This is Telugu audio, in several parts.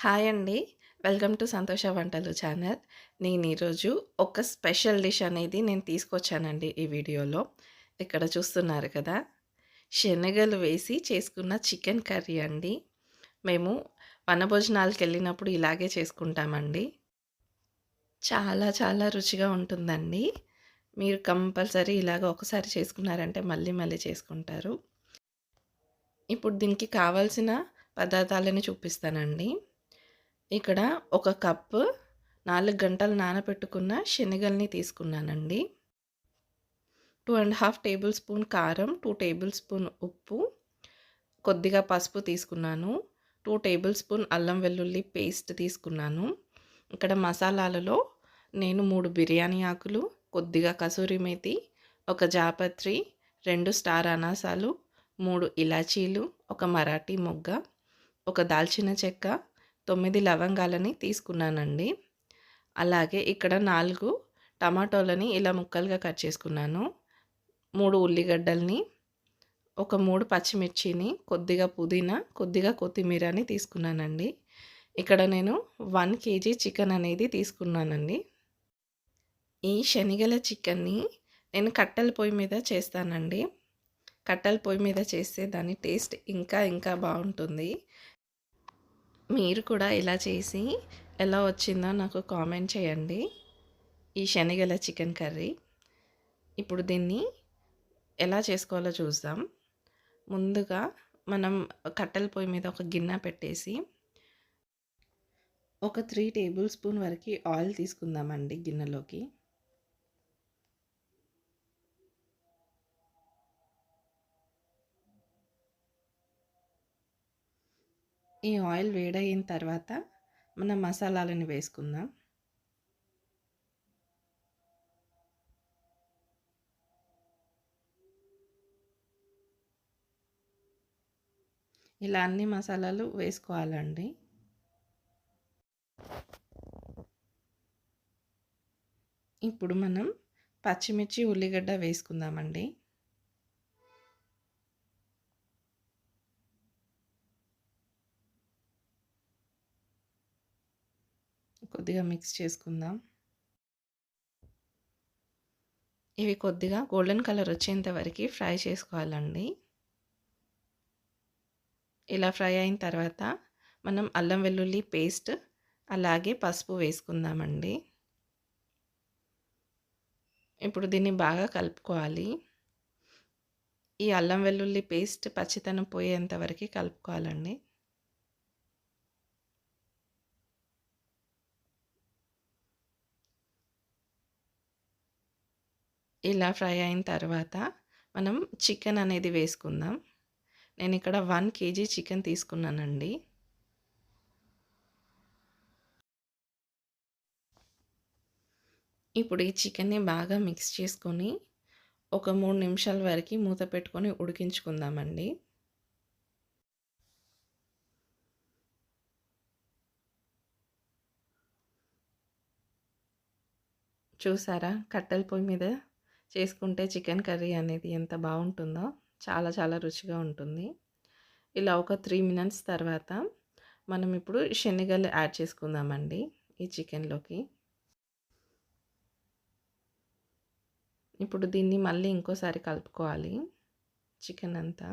హాయ్ అండి. వెల్కమ్ టు సంతోష వంటలు ఛానల్. నేను ఈరోజు ఒక స్పెషల్ డిష్ అనేది నేను తీసుకొచ్చానండి ఈ వీడియోలో. ఇక్కడ చూస్తున్నారు కదా! శనగలు వేసి చేసుకున్న చికెన్ కర్రీ అండి. మేము వనభోజనాలకెళ్ళినప్పుడు ఇలాగే చేసుకుంటామండి. చాలా చాలా రుచిగా ఉంటుందండి. మీరు కంపల్సరీ ఇలాగ ఒకసారి చేసుకున్నారంటే మళ్ళీ మళ్ళీ చేసుకుంటారు. ఇప్పుడు దీనికి కావాల్సిన పదార్థాలని చూపిస్తానండి. ఇక్కడ ఒక కప్పు నాలుగు గంటలు నానబెట్టుకున్న శనగల్ని తీసుకున్నానండి. 2 ½ టేబుల్ స్పూన్ కారం, టూ టేబుల్ స్పూన్ ఉప్పు, కొద్దిగా పసుపు తీసుకున్నాను. టూ టేబుల్ స్పూన్ అల్లం వెల్లుల్లి పేస్ట్ తీసుకున్నాను. ఇక్కడ మసాలాలలో నేను మూడు బిర్యానీ ఆకులు, కొద్దిగా కసూరి మేతి, ఒక జాపత్రి, రెండు స్టార్ అనాసాలు, మూడు ఇలాచీలు, ఒక మరాఠీ మొగ్గ, ఒక దాల్చిన చెక్క, తొమ్మిది లవంగాలని తీసుకున్నానండి. అలాగే ఇక్కడ నాలుగు టమాటోలని ఇలా ముక్కలుగా కట్ చేసుకున్నాను. మూడు ఉల్లిగడ్డల్ని, ఒక మూడు పచ్చిమిర్చిని, కొద్దిగా పుదీనా, కొద్దిగా కొత్తిమీరని తీసుకున్నానండి. ఇక్కడ నేను వన్ కేజీ చికెన్ అనేది తీసుకున్నానండి. ఈ శనగల చికెన్‌ని నేను కట్టెల పొయ్యి మీద చేస్తానండి. కట్టెల పొయ్యి మీద చేస్తే దాని టేస్ట్ ఇంకా ఇంకా బాగుంటుంది మీరు కూడా ఇలా చేసి ఎలా వచ్చిందో నాకు కామెంట్ చేయండి. ఈ శనగల చికెన్ కర్రీ. ఇప్పుడు దీన్ని ఎలా చేసుకోవాలో చూద్దాం. ముందుగా మనం కట్టెల పొయ్యి మీద ఒక గిన్నె పెట్టేసి ఒక త్రీ టేబుల్ స్పూన్ వరకు ఆయిల్ తీసుకుందామండి గిన్నెలోకి. ఈ ఆయిల్ వేడయిన తర్వాత మనం మసాలాలని వేసుకుందాం. ఇలా అన్ని మసాలాలు వేసుకోవాలండి. ఇప్పుడు మనం పచ్చిమిర్చి, ఉల్లిగడ్డ వేసుకుందామండి. కొద్దిగా మిక్స్ చేసుకుందాం. ఇవి కొద్దిగా గోల్డెన్ కలర్ వచ్చేంత వరకు ఫ్రై చేసుకోవాలండి. ఇలా ఫ్రై అయిన తర్వాత మనం అల్లం వెల్లుల్లి పేస్ట్, అలాగే పసుపు వేసుకుందామండి. ఇప్పుడు దీన్ని బాగా కలుపుకోవాలి. ఈ అల్లం వెల్లుల్లి పేస్ట్ పచ్చితనం పోయేంత వరకు కలుపుకోవాలండి. ఇలా ఫ్రై అయిన తర్వాత మనం చికెన్ అనేది వేసుకుందాం. నేను ఇక్కడ వన్ కేజీ చికెన్ తీసుకున్నానండి. ఇప్పుడు ఈ చికెన్‌ని బాగా మిక్స్ చేసుకొని ఒక మూడు నిమిషాల వరకు మూత పెట్టుకొని ఉడికించుకుందామండి. చూసారా? కట్టెల పొయ్యి మీద చేసుకుంటే చికెన్ కర్రీ అనేది ఎంత బాగుంటుందో చాలా చాలా రుచిగా ఉంటుంది. ఇలా ఒక త్రీ మినిట్స్ తర్వాత మనం ఇప్పుడు శనగలు యాడ్ చేసుకుందామండి ఈ చికెన్‌లోకి. ఇప్పుడు దీన్ని మళ్ళీ ఇంకోసారి కలుపుకోవాలి చికెన్ అంతా.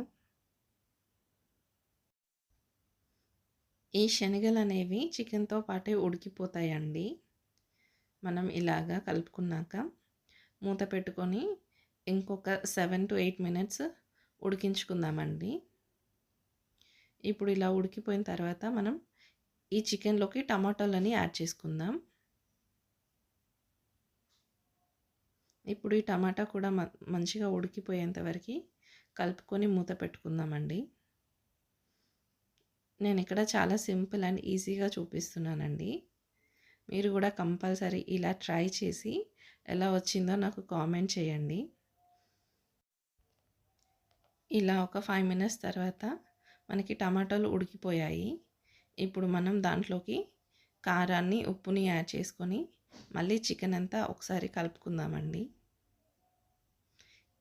ఈ శనగలు అనేవి చికెన్‌తో పాటే ఉడికిపోతాయండి. మనం ఇలాగా కలుపుకున్నాక మూత పెట్టుకొని ఇంకొక 7-8 మినిట్స్ ఉడికించుకుందామండి. ఇప్పుడు ఇలా ఉడికిపోయిన తర్వాత మనం ఈ చికెన్‌లోకి టమాటాలని యాడ్ చేసుకుందాం. ఇప్పుడు ఈ టమాటా కూడా మ మంచిగా ఉడికిపోయేంత వరకి కలుపుకొని మూత పెట్టుకుందామండి. నేను ఇక్కడ చాలా సింపుల్ అండ్ ఈజీగా చూపిస్తున్నానండి. మీరు కూడా కంపల్సరీ ఇలా ట్రై చేసి ఎలా వచ్చిందో నాకు కామెంట్ చేయండి. ఇలా ఒక ఫైవ్ మినిట్స్ తర్వాత మనకి టమాటాలు ఉడికిపోయాయి. ఇప్పుడు మనం దాంట్లోకి కారాన్ని, ఉప్పుని యాడ్ చేసుకొని మళ్ళీ చికెన్ అంతా ఒకసారి కలుపుకుందామండి.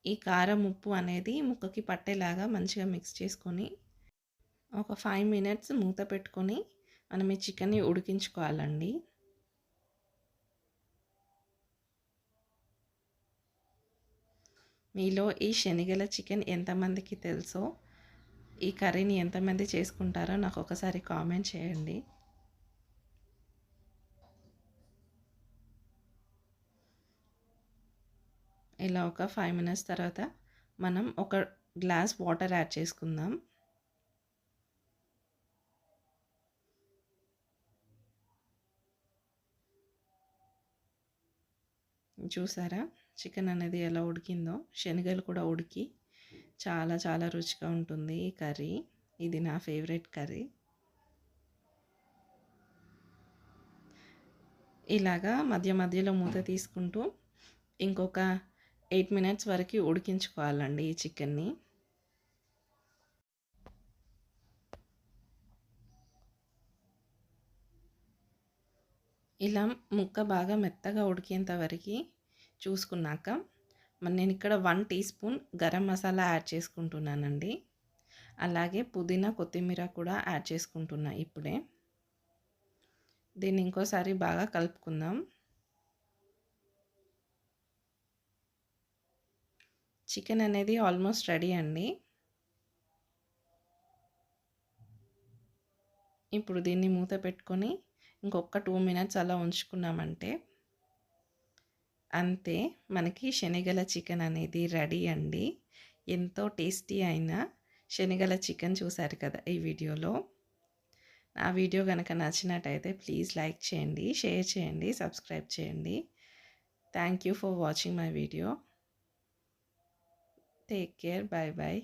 ఈ కారం, ఉప్పు అనేది ముక్కకి పట్టేలాగా మంచిగా మిక్స్ చేసుకొని ఒక ఫైవ్ మినిట్స్ మూత పెట్టుకొని మనం ఈ చికెన్‌ని ఉడికించుకోవాలండి. మీలో ఈ శనిగల చికెన్ ఎంతమందికి తెలుసో, ఈ కర్రీని ఎంతమంది చేసుకుంటారో నాకు ఒకసారి కామెంట్ చేయండి. ఇలా ఒక ఫైవ్ మినిట్స్ తర్వాత మనం ఒక గ్లాస్ వాటర్ యాడ్ చేసుకుందాం. చూసారా? చికెన్ అనేది ఎలా ఉడికిందో. శనగలు కూడా ఉడికి చాలా చాలా రుచిగా ఉంటుంది ఈ కర్రీ. ఇది నా ఫేవరెట్ కర్రీ. ఇలాగా మధ్య మధ్యలో మూత తీసుకుంటూ ఇంకొక ఎయిట్ మినిట్స్ వరకు ఉడికించుకోవాలండి ఈ చికెన్‌ని. ఇలా ముక్క బాగా మెత్తగా ఉడికేంత వరకు చూసుకున్నాక మరి నేను ఇక్కడ one teaspoon garam masala add చేసుకుంటున్నానండి. అలాగే పుదీనా, కొత్తిమీర కూడా యాడ్ చేసుకుంటున్నా ఇప్పుడే. దీన్ని ఇంకోసారి బాగా కలుపుకుందాం. చికెన్ అనేది ఆల్మోస్ట్ రెడీ అండి. ఇప్పుడు దీన్ని మూత పెట్టుకొని ఇంకొక టూ మినిట్స్ అలా ఉంచుకున్నామంటే అంతే మనకి శనగల చికెన్ అనేది రెడీ అండి. ఎంతో టేస్టీ అయిన శనగల చికెన్ చూసారు కదా ఈ వీడియోలో. నా వీడియో కనుక నచ్చినట్టయితే ప్లీజ్ లైక్ చేయండి, షేర్ చేయండి, సబ్స్క్రైబ్ చేయండి. Thank you for watching my video. Take care. Bye bye